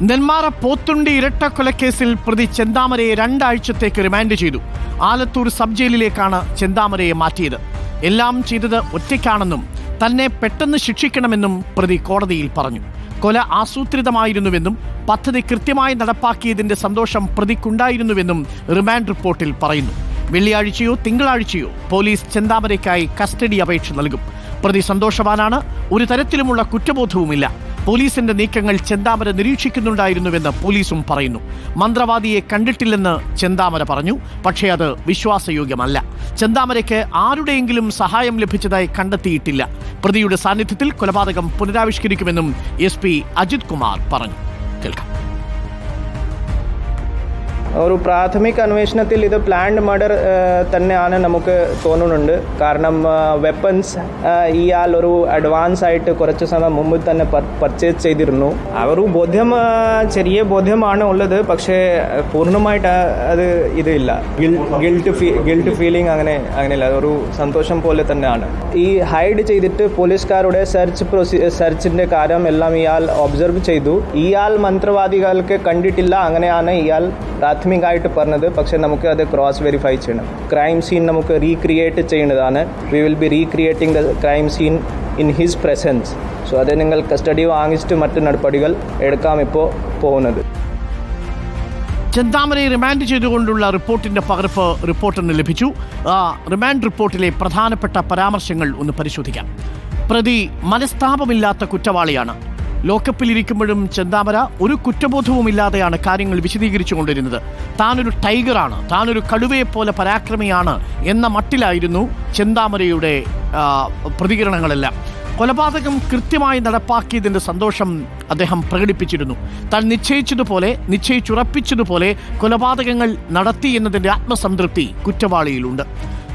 നെന്മാറ പോത്തുണ്ടി ഇരട്ടക്കൊലക്കേസിൽ പ്രതി ചെന്താമരയെ രണ്ടാഴ്ചത്തേക്ക് റിമാൻഡ് ചെയ്തു. ആലത്തൂർ സബ് ജയിലിലേക്കാണ് ചെന്താമരയെ മാറ്റിയത്. എല്ലാം ചെയ്തത് ഒറ്റയ്ക്കാണെന്നും തന്നെ പെട്ടെന്ന് ശിക്ഷിക്കണമെന്നും പ്രതി കോടതിയിൽ പറഞ്ഞു. കൊല ആസൂത്രിതമായിരുന്നുവെന്നും പദ്ധതി കൃത്യമായി നടപ്പാക്കിയതിന്റെ സന്തോഷം പ്രതിക്കുണ്ടായിരുന്നുവെന്നും റിമാൻഡ് റിപ്പോർട്ടിൽ പറയുന്നു. വെള്ളിയാഴ്ചയോ തിങ്കളാഴ്ചയോ പോലീസ് ചെന്താമരയ്ക്കായി കസ്റ്റഡി അപേക്ഷ നൽകും. പ്രതി സന്തോഷവാനാണ് ഒരു തരത്തിലുമുള്ള കുറ്റബോധവുമില്ല. പോലീസിന്റെ നീക്കങ്ങൾ ചെന്താമര നിരീക്ഷിക്കുന്നുണ്ടായിരുന്നുവെന്ന് പോലീസും പറയുന്നു. മന്ത്രവാദിയെ കണ്ടിട്ടില്ലെന്ന് ചെന്താമര പറഞ്ഞു. പക്ഷേ അത് വിശ്വാസയോഗ്യമല്ല. ചെന്താമരയ്ക്ക് ആരുടെയെങ്കിലും സഹായം ലഭിച്ചതായി കണ്ടെത്തിയിട്ടില്ല. പ്രതിയുടെ സാന്നിധ്യത്തിൽ കൊലപാതകം പുനരാവിഷ്കരിക്കുമെന്നും എസ് പി അജിത് കുമാർ പറഞ്ഞു. കേൾക്കാം. ഒരു പ്രാഥമിക അന്വേഷണത്തിൽ ഇത് പ്ലാൻഡ് മർഡർ തന്നെയാണ് നമുക്ക് തോന്നുന്നുണ്ട്. കാരണം വെപ്പൺസ് ഇയാൾ ഒരു അഡ്വാൻസ് ആയിട്ട് കുറച്ച് സമയം മുമ്പ് തന്നെ പർച്ചേസ് ചെയ്തിരുന്നു. ഒരു ബോധ്യം ചെറിയ ബോധ്യമാണ് ഉള്ളത്. പക്ഷേ പൂർണമായിട്ട് അത് ഇതില്ല. ഗിൽട്ട് ഗിൽട്ട് ഫീലിംഗ് അങ്ങനെ അങ്ങനെയില്ല. ഒരു സന്തോഷം പോലെ തന്നെയാണ്. ഈ ഹൈഡ് ചെയ്തിട്ട് പോലീസുകാരുടെ സെർച്ച് സെർച്ചിന്റെ കാര്യം എല്ലാം ഇയാൾ ഒബ്സർവ് ചെയ്തു. ഇയാൾ മന്ത്രവാദികൾക്ക് കണ്ടിട്ടില്ല. അങ്ങനെയാണ് ഇയാൾ പ്രാഥമികമായിട്ട് പറഞ്ഞത് പക്ഷേ നമുക്ക് അത് ക്രോസ് വെരിഫൈ ചെയ്യണം. ക്രൈം സീൻ നമുക്ക് റീക്രിയേറ്റ് ചെയ്യേണ്ടതാണ് we will be recreating the crime scene in his presence so അത് നിങ്ങൾ കസ്റ്റഡി വാങ്ങിച്ചിട്ട് മറ്റു നടപടികൾ എടുക്കാം ഇപ്പോൾ പോകുന്നത്. ചെന്താമരയെ റിമാൻഡ് ചെയ്തുകൊണ്ടുള്ള റിപ്പോർട്ടിന്റെ പകർപ്പ് റിപ്പോർട്ടറിന് ലഭിച്ചു. ആ റിമാൻഡ് റിപ്പോർട്ടിലെ പ്രധാനപ്പെട്ട പരാമർശങ്ങൾ ഒന്ന് പരിശോധിക്കാം. പ്രതി മനസ്താപമില്ലാത്ത കുറ്റവാളിയാണ്. ലോക്കപ്പിലിരിക്കുമ്പോഴും ചെന്താമര ഒരു കുറ്റബോധവുമില്ലാതെയാണ് കാര്യങ്ങൾ വിശദീകരിച്ചു കൊണ്ടിരുന്നത് താനൊരു ടൈഗറാണ്. താനൊരു കടുവയെപ്പോലെ പരാക്രമിയാണ് എന്ന മട്ടിലായിരുന്നു ചെന്താമരയുടെ പ്രതികരണങ്ങളെല്ലാം. കൊലപാതകം കൃത്യമായി നടപ്പാക്കിയതിന്റെ സന്തോഷം അദ്ദേഹം പ്രകടിപ്പിച്ചിരുന്നു. താൻ നിശ്ചയിച്ചതുപോലെ നിശ്ചയിച്ചുറപ്പിച്ചതുപോലെ കൊലപാതകങ്ങൾ നടത്തി എന്നതിന്റെ ആത്മസംതൃപ്തി കുറ്റവാളിയിലുണ്ട്.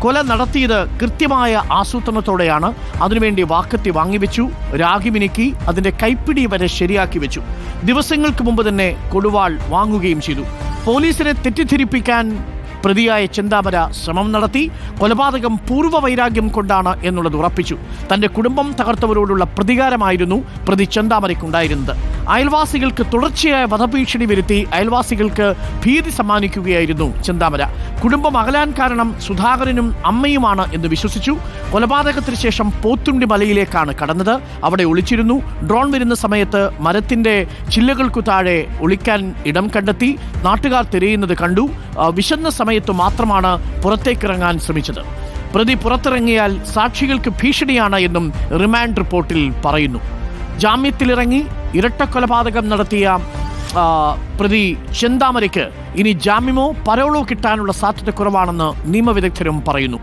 കൊല നടത്തിയത് കൃത്യമായ ആസൂത്രണത്തോടെയാണ്. അതിനുവേണ്ടി വാക്കത്തി വാങ്ങിവെച്ചു. രാഗിമിനുക്കി അതിന്റെ കൈപ്പിടി വരെ ശരിയാക്കി വെച്ചു. ദിവസങ്ങൾക്ക് മുമ്പ് തന്നെ കൊടുവാൾ വാങ്ങുകയും ചെയ്തു. പോലീസിനെ തെറ്റിദ്ധരിപ്പിക്കാൻ പ്രതിയായ ചിന്താപര ശ്രമം നടത്തി. കൊലപാതകം പൂർവ വൈരാഗ്യം കൊണ്ടാണ് എന്നുള്ളത് ഉറപ്പിച്ചു. തന്റെ കുടുംബം തകർത്തവരോടുള്ള പ്രതികാരമായിരുന്നു പ്രതി ചെന്താമരയ്ക്കുണ്ടായിരുന്നത്. അയൽവാസികൾക്ക് തുടർച്ചയായ വധഭീഷണി വരുത്തി അയൽവാസികൾക്ക് ഭീതി സമ്മാനിക്കുകയായിരുന്നു ചിന്താമര. കുടുംബം അകലാൻ കാരണം സുധാകരനും അമ്മയുമാണ് എന്ന് വിശ്വസിച്ചു. കൊലപാതകത്തിന് ശേഷം പോത്തുണ്ടി മലയിലേക്കാണ് കടന്നത്. അവിടെ ഒളിച്ചിരുന്നു. ഡ്രോൺ വരുന്ന സമയത്ത് മരത്തിന്റെ ചില്ലകൾക്കു താഴെ ഒളിക്കാൻ ഇടം കണ്ടെത്തി. നാട്ടുകാർ തിരയുന്നത് കണ്ടു. വിശന്ന സമയത്ത് മാത്രമാണ് പുറത്തേക്കിറങ്ങാൻ ശ്രമിച്ചത്. പ്രതി പുറത്തിറങ്ങിയാൽ സാക്ഷികൾക്ക് ഭീഷണിയാണ് എന്നും റിമാൻഡ് റിപ്പോർട്ടിൽ പറയുന്നു. ജാമ്യത്തിലിറങ്ങി. ഇരട്ടക്കൊലപാതകം നടത്തിയ പ്രതി ചെന്താമരയ്ക്ക് ഇനി ജാമ്യമോ പരോളോ കിട്ടാനുള്ള സാധ്യത കുറവാണെന്ന് നിയമവിദഗ്ധരും പറയുന്നു.